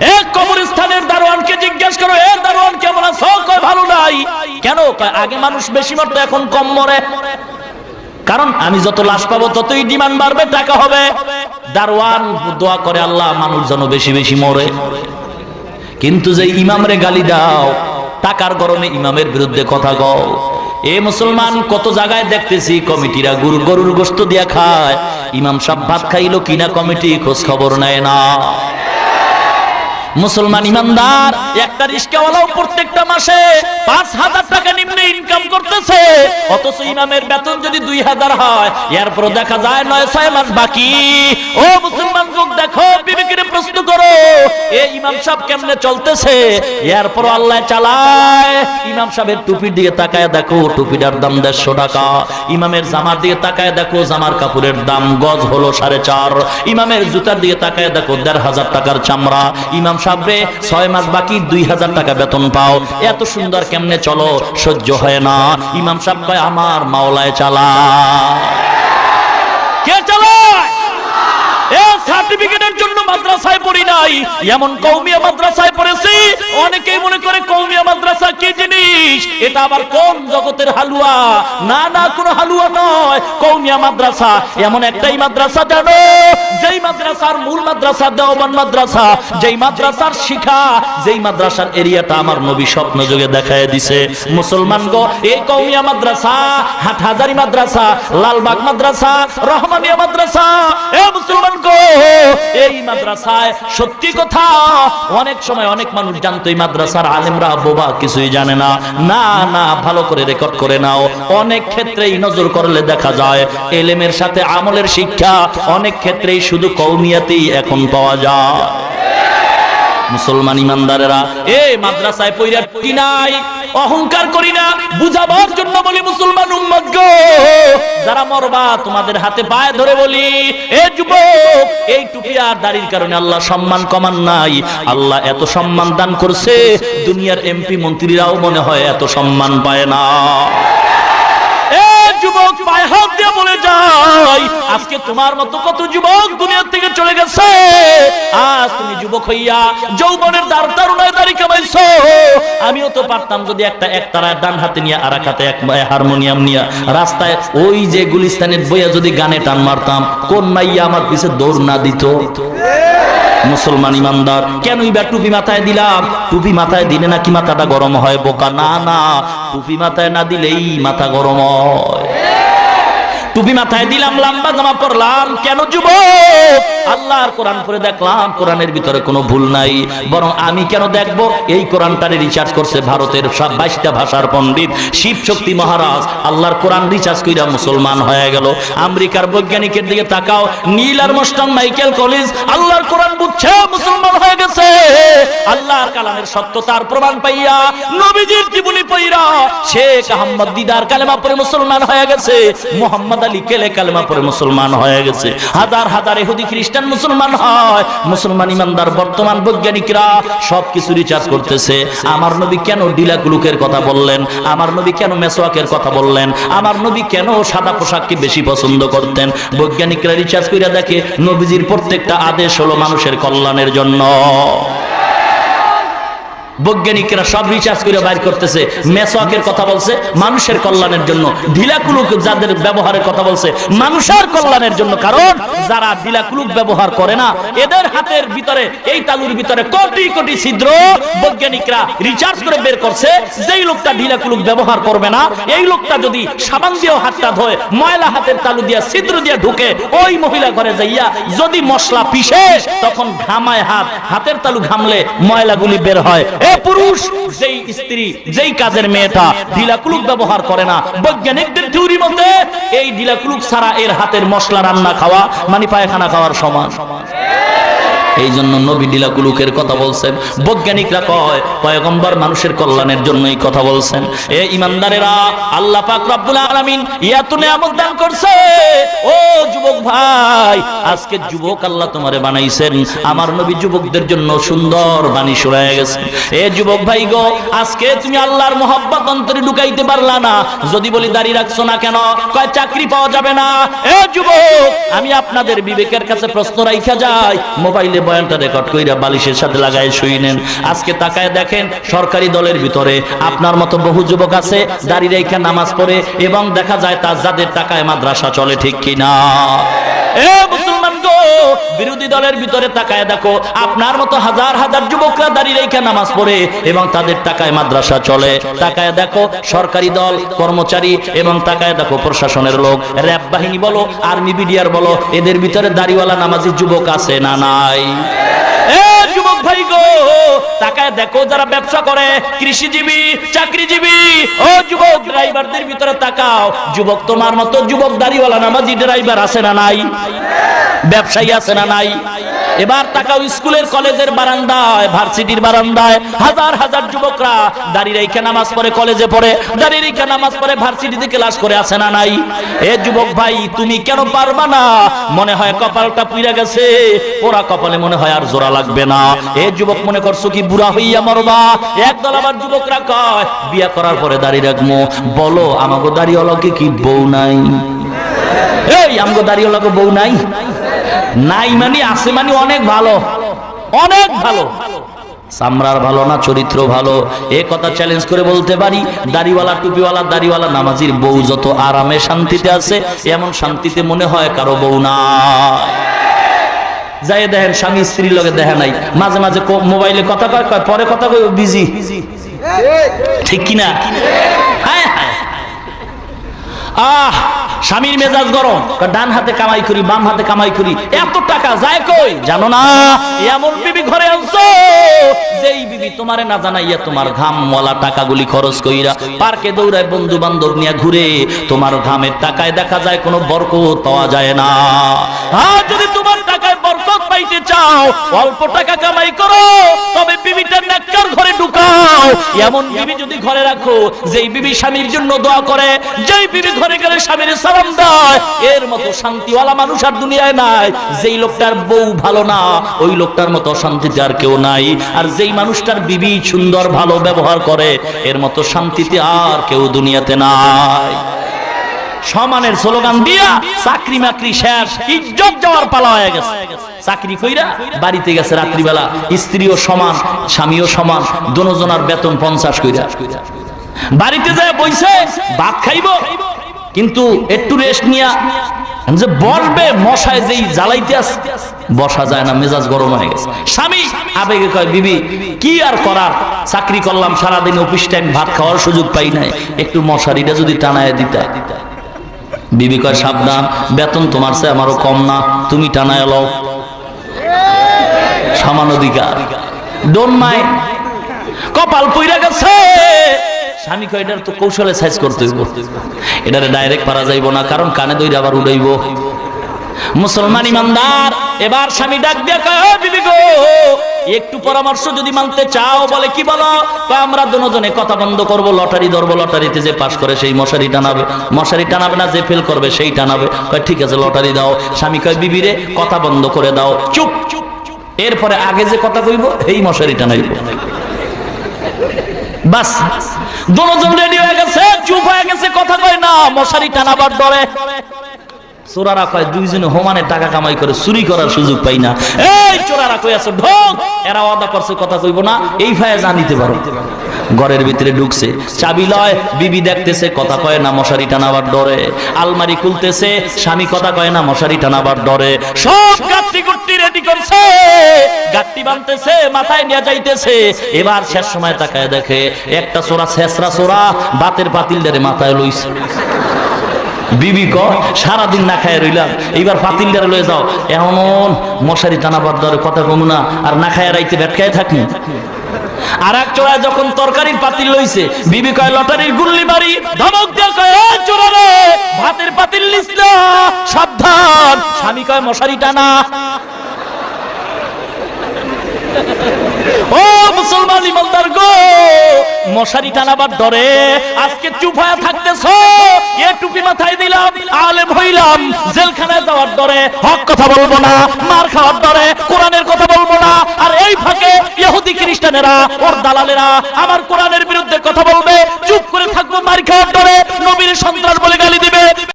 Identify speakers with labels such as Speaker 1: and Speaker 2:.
Speaker 1: এক কবরস্থানের দারোয়ানকে জিজ্ঞেস করো, এ দারোয়ান কেমন আছো? কয়, ভালো নাই। কেন? আগে মানুষ বেশি মরতো, এখন কম মরে। কারণ আমি যত লাশ পাবো, ততই ডিমান্ড বাড়বে, টাকা হবে। দারোয়ান দোয়া করে, আল্লাহ, মানুষ যেন বেশি বেশি মরে। কিন্তু যে ইমামরে গালি দাও, টাকার গরমে ইমামের বিরুদ্ধে কথা কও। এ মুসলমান, কত জায়গায় দেখতেছি, কমিটিরা গরু গরুর গোস্ত দিয়া খায়। ইমাম সাহেব ভাত খাইলো কিনা, কমিটি খোঁজ খবর নেয় না। মুসলমান ইমানদার, একটা রিস্কাওয়ালাও প্রত্যেকটা মাসে পাঁচ হাজার টাকা নিম্নে ইনকাম করতেছে। অথচ ইমামের বেতন যদি দুই হাজার হয় এরপর দেখা যায় নয়, ছয় মাস বাকি। ও মুসলমান লোক দেখো, বিবেকের প্রশ্ন করো এই ইমাম সাহেব কেমনে চলতেছে? এরপর আল্লাহ চালায়। ইমাম সাহেবের টুপির দিকে তাকায় দেখো টুপিটার দাম দেড়শো টাকা। ইমামের জামার দিকে তাকায় দেখো, জামার কাপড়ের দাম গজ হলো সাড়ে চার। ইমামের জুতার দিকে তাকায় দেখো, দেড় হাজার টাকার চামড়া। ইমাম সাহেবরে ছয় মাস বাকি দুই হাজার টাকা বেতন পাও। এত সুন্দর কেমনে চলো? সহ্য হয় না। ইমাম সাহেব কয়, আমার মাওলায় চালা। কে চালায়? এ সার্টিফিকেটের জন্য মাদ্রাসায় পড়ি নাই। এমন কৌমিয়া মাদ্রাসায় পড়েছি, অনেকেই মনে করে কৌমিয়া মাদ্রাসা কি জিনিস? এটা আবার কোন জগতের হালুয়া? না না, কোনো হালুয়া নয়। কৌমিয়া মাদ্রাসা, এমন একটাই মাদ্রাসা, জানো? যেই মাদ্রাসার মূল মাদ্রাসা দেওবান মাদ্রাসা, যেই মাদ্রাসার শিখা, যেই মাদ্রাসার এরিয়াটা আমার নবী স্বপ্ন যোগে দেখায় দিছে। মুসলমান গো এই কৌমিয়া মাদ্রাসা, হাটহাজারি মাদ্রাসা, লালবাগ মাদ্রাসা, রহমানিয়া মাদ্রাসা, এ মুসলমান গো, এই মাদ্রাসায় সত্যি কথা, অনেক সময় অনেক মানুষ জানতো মাদ্রাসার আলেমরা, বোবা কিছুই জানে না। না না, ভালো করে রেকর্ড করে নাও। অনেক ক্ষেত্রেই নজর করলে দেখা যায়, এলেমের সাথে আমলের শিক্ষা, অনেক ক্ষেত্রেই শুধু কৌমিয়াতেই এখন পাওয়া যায়। মুসলমান ইমানদারেরা, এ মাদ্রাসায় পইরা কি নাই? অহংকার করি না, বুঝাবার জন্য বলি মুসলমান উম্মত যারা মরবা, তোমাদের হাতে পায়ে ধরে বলি, এ যুবক, এই টুপি আর দাড়ির কারণে আল্লাহ সম্মান কমান নাই। আল্লাহ এত সম্মান দান করছে, দুনিয়ার এমপি মন্ত্রীরাও মনে হয় এত সম্মান পায় না। যুবক বলে যাই, আজকে তোমার মতো কত যুবক দুনিয়া থেকে চলে গেছে? আজ তুমি যুবক হইয়া যৌবনের দ্বার তারুণায় দাড়ি কামাইছো আমিও তো পারতাম যদি একটা একতারা ডান হাতে নিয়ে আর এক হাতে এক হারমোনিয়াম নিয়ে রাস্তায় ওই যে গুলিস্তানের বইয়া যদি গানে টান মারতাম কোন মাইয়া আমার পিছে দৌড় না দিত। মুসলমান ইমানদার কেন এবার টুপি মাথায় দিলাম? টুপি মাথায় দিলে নাকি মাথাটা গরম হয় বোকা? না না, টুপি মাথায় না দিলেই মাথা গরম হয়। টুপি মাথায় দিলাম, লম্বা জামা পরলাম। কেন যুবক? আল্লাহর কোরআন পড়ে দেখলাম, কোরআনের ভিতরে কোনো ভুল নাই। বরং আমি কেন দেখব? এই কোরআনটারে রিচার্জ করছে ভারতের সব বাইশটা ভাষার পণ্ডিত। শিব শক্তি মহারাজ, আল্লাহর কোরআন রিচার্জ কইরা মুসলমান হয়ে গেল। আমেরিকার বৈজ্ঞানিকের দিকে তাকাও, নীল আর মোস্টান মাইকেল কলেজ আল্লাহর কোরআন বুঝছে মুসলমান হয়ে গেছে। আল্লাহর কালামের সত্যতার প্রমাণ পাইয়া নবীজির জীবনী পইরা শেখ আহমদ দিদার কালেমা পরে মুসলমান হয়ে গেছে। মোহাম্মদ আলী কেলে কালেমা পরে মুসলমান হয়ে গেছে। হাজার হাজার এহুদি খ্রিস্টান মুসলমান হয়, মুসলমান ইমানদার, বর্তমান বৈজ্ঞানিকরা সবকিছু রিচার্জ করতেছে। আমার নবী কেন ডিলা ডিলাকুলুকের কথা বললেন? আমার নবী কেন মেসোয়াকের কথা বললেন? আমার নবী কেন সাদা পোশাককে বেশি পছন্দ করতেন? বৈজ্ঞানিকরা রিচার্জ করে দেখে, নবীজির প্রত্যেকটা আদেশ হলো মানুষের কল্যাণের জন্য। বৈজ্ঞানিকরা সব রিচার্জ করে বাইর করতেছে মেসওয়াকের কথা বলছে, মানুষের কল্যাণের জন্য। ঢিলাকুলুক যাদের ব্যবহারের কথা বলছে, মানুষের কল্যাণের জন্য, কারণ যারা ঢিলাকুলুক ব্যবহার করে না, এদের হাতের ভিতরে, এই তালুর ভিতরে কোটি কোটি ছিদ্র বৈজ্ঞানিকরা রিচার্জ করে বের করছে, যেই লোকটা ঢিলাকুলুক ব্যবহার করবে না, এই লোকটা যদি সাবান দিয়েও হাতটা ধোয়, ময়লা হাতের তালু দিয়া ছিদ্র দিয়া ঢুকে, ওই মহিলা ঘরে যাইয়া যদি মশলা পিষে, তখন ঘামায় হাত, হাতের তালু ঘামলে ময়লাগুলি বের হয়। পুরুষ, যেই স্ত্রী, যেই কাজের মেয়েটা ঢিলাকুলুক ব্যবহার করে না, বৈজ্ঞানিকদের থিওরি মতে এই ঢিলাকুলুক ছাড়া এর হাতের মশলা রান্না খাওয়া মানে পায়খানা খাওয়ার সমান। এই জন্য নবী ডিলাকুলুকের কথা বলছেন। বৈজ্ঞানিকরা কয়, পয়গম্বর মানুষের কল্যাণের জন্য এই কথা বলছেন। এ ইমানদারেরা, আল্লাহ পাক রব্বুল আলামিন এত নিয়ামত দান করছে। ও যুবক ভাই, আজকে যুবক আল্লাহ তোমারে বানাইছেন। আমার নবী যুবকদের জন্য সুন্দর বাণী শোনায় গেছে। এ যুবক ভাই গো, আজকে তুমি আল্লাহর মোহাব্বত অন্তরে ঢুকাইতে পারলা না। যদি বলি দাঁড়িয়ে রাখছো না কেন? কয়, চাকরি পাওয়া যাবে না। এ যুবক, আমি আপনাদের বিবেকের কাছে প্রশ্ন রাইখা যাই, মোবাইলে বয়ানটা রেকর্ড কইরা বালিশের সাথে লাগায় শুই নেন। আজকে তাকায় দেখেন সরকারি দলের ভিতরে আপনার মতো বহু যুবক আছে দাঁড়িয়ে রেখে নামাজ পড়ে, এবং দেখা যায় তার যাদের টাকায় মাদ্রাসা চলে ঠিক কিনা। এ বিরোধী দলের ভিতরে তাকায় দেখো, আপনার মতো হাজার হাজার যুবকরা দাঁড়িয়ে রেখে নামাজ পড়ে এবং তাদের টাকায় মাদ্রাসা চলে। তাকায় দেখো, সরকারি দল, কর্মচারী এবং তাকায় দেখো, প্রশাসনের লোক। র্যাব বাহিনী বলো, আর্মি, বিডিআর বলো, এদের ভিতরে দাড়িওয়ালা নামাজি যুবক আছে না নাই? তাকায় দেখো যারা ব্যবসা করে, কৃষিজীবী, চাকরিজীবী। ও যুবক ড্রাইভারদের ভিতরে তাকাও। যুবক তোমার মতো যুবক দাড়িওয়ালা নামাজি ড্রাইভার আছে না নাই? ব্যবসায়ী আছে না নাই? এবার তাকাও স্কুলের কলেজের বারান্দায়, ভার্সিটির বারান্দায়। হাজার হাজার যুবকরা দাঁড়িয়ে রেখে নামাজ পড়ে কলেজে পড়ে দাঁড়িয়ে রেখে নামাজ পড়ে ভার্সিটিতে ক্লাস করে আসে না নাই? এ যুবক ভাই, তুমি কেন পারবা না? মনে হয় কপালটা পুইরা গেছে। ওরা কপালে মনে হয় আর জোড়া লাগবে না। এ যুবক মনে করছ কি বুড়া হইয়া মরবা? একদল আবার যুবকরা কয়, বিয়া করার পরে দাঁড়িয়ে রাখব বলো আমাকে দাঁড়িয়ে অলকে কি বউ নাই? এই, আমগো দাঁড়িয়ে অলকে বউ নাই? নাই মানে আছে মানে অনেক ভালো। অনেক ভালো। সামরার ভালো না, চরিত্র ভালো। এ কথা চ্যালেঞ্জ করে বলতে পারি, দাড়িওয়ালা, টুপিওয়ালা, দাড়িওয়ালা, নামাজির বউ যত আরামে শান্তিতে আছে, এমন শান্তিতে মনে হয় কারও বউ না। যাই দেখেন, স্বামী স্ত্রীর লগে দেখা নাই। মাঝে মাঝে মোবাইলে কথা কয় পরে কথা কয় বিজি ঠিক কিনা? হায় হায়। আহ! স্বামীর মেজাজ গরম ডান হাতে কামাই করি, বাম হাতে কামাই করি, এত টাকা যায় কই? জানো না? এমন বিবি ঘরে আনছো, যেই বিবি তোমারে না জানাইয়া তোমার ঘাম মলা টাকাগুলি খরচ কইরা পার্কে দৌড়ায় বন্ধু বান্ধব নিয়ে ঘুরে, তোমার ঘামের টাকায় দেখা যায় কোনো বরকত পাওয়া যায় না। আর যদি তোমার পাইতে চাও, অল্প টাকা কামাই করো, তবে বিবিটার নেককার ঘরে ঢুকাও। এমন বিবি যদি ঘরে রাখো, যেই বিবি স্বামীর জন্য দোয়া করে, যেই বিবি ঘরে গেলে স্বামীর সালাম দেয়, এর মতো শান্তিওয়ালা মানুষ আর দুনিয়ায় নাই। যেই লোকটার বউ ভালো না, ওই লোকটার মতো শান্তিতে আর কেউ নাই। আর যেই মানুষটার বিবি সুন্দর, ভালো ব্যবহার করে, এর মতো শান্তিতে আর কেউ দুনিয়াতে নাই। সমানের স্লোগান দিয়া চাকরি মাকরি শেষ, ইজ্জত যাওয়ার পালা হয়ে গেছে। চাকরি কইরা বাড়িতে গেছে রাত্রিবেলা। স্ত্রীও সমান, স্বামীও সমান দোনোজনার বেতন পঞ্চাশ কইরা। বাড়িতে যায় বইছে, ভাত খাইবো। কিন্তু একটু রেস্ট নিয়া যে বসবে, মশায় যেই জ্বালাইতে আস বসা যায় না, মেজাজ গরম হয়ে গেছে। স্বামী আবেগে কয়, বিবি, কি আর করার? চাকরি করলাম, সারাদিন অফিস টাইম ভাত খাওয়ার সুযোগ পাই নাই। একটু মশারিটা যদি টানায় দিতে বিবি কয়, সাবধান, বেতন তোমার চেয়ে আমারও কম না, তুমি টানায় লও। সমান অধিকার। ডোন মাই কপাল পইরা গেছে। স্বামী কয়, এটার তো কৌশলে সাইজ করতে এটারে ডাইরেক্ট পারা যাইব না, কারণ কানে দইরা আবার উড়াইব। মুসলমান ইমানদার, এবার স্বামী ডাক দিয়া কয় বিবি গো, একটু পরামর্শ যদি মানতে চাও, বলে কি বলো? আমরা দুজনে কথা বন্ধ করব, লটারি ধরবো, লটারিতে যে পাস করে সেই মশারি টানাবে মশারি টানাবে না, যে ফেল করবে সেই টানাবে। কয়, ঠিক আছে, লটারি দাও। স্বামী কয় বিবিরে কথা বন্ধ করে দাও। চুপ চুপ এরপরে আগে যে কথা কইব, এই মশারি টানাইব। বাস, দুজন রেডি হয়ে গেছে, চুপ হয়ে গেছে, কথা কয় না, মশারি টানাবার ডরে চোরারা কয় টাকা কামাই করে চুরি করার সুযোগ পাই না। এই চোরারা ঢোক। এরা করছে, কথা কইব না। এই ফায়ে জানিতে পারো। ঘরের ভিতরে ঢুকছে। চাবি লয়, বিবি দেখতেছে, কথা কয় না, মশারি টানাবার ডরে। আলমারি খুলতেছে, স্বামী কথা কয় না, মশারি টানাবার ডরে। সব গাত্তি গুট্টি রেডি করছে। গাত্তি বানতেছে মাথায় নিয়ে যাইতেছে। এবার শেষ সময় তাকায় দেখে, একটা চোরা শেষরা চোরা, বাতের পাতিল মাথায় লইছে। বিবি ক, সারাদিন না খায় রইলাম এইবার পাতিল ডারে লয়ে যাও। এমন মশারি টানা টানাবার দরে কথা কমু না, আর না খায় রাইতে ভেটকায় থাকি আর এক চোরায় যখন তরকারির পাতিল লইছে, বিবি কয়, লটারির গুল্লি বাড়ি ধমক দিয়ে কয়, "এ চোরারে, ভাতের পাতিল লিস না, সাবধান। স্বামী কয়, মশারি টানা। ও মুসলমান ইমানদার গো, মশারি টানাবার ডরে আজকে চুপ হয়ে থাকতেছ। এ টুপি মাথায় দিলাম, আলেম হইলাম, জেলখানায় যাওয়ার ডরে হক কথা বলব না, মার খাওয়ার ডরে কোরআনের কথা বলব না। আর এই ফাঁকে ইহুদি খ্রিস্টানেরা, ওর দালালেরা আমার কোরআনের বিরুদ্ধে কথা বলবে, চুপ করে থাকব মার খাওয়ার ডরে নবীর সন্ত্রাস বলে গালি দিবে।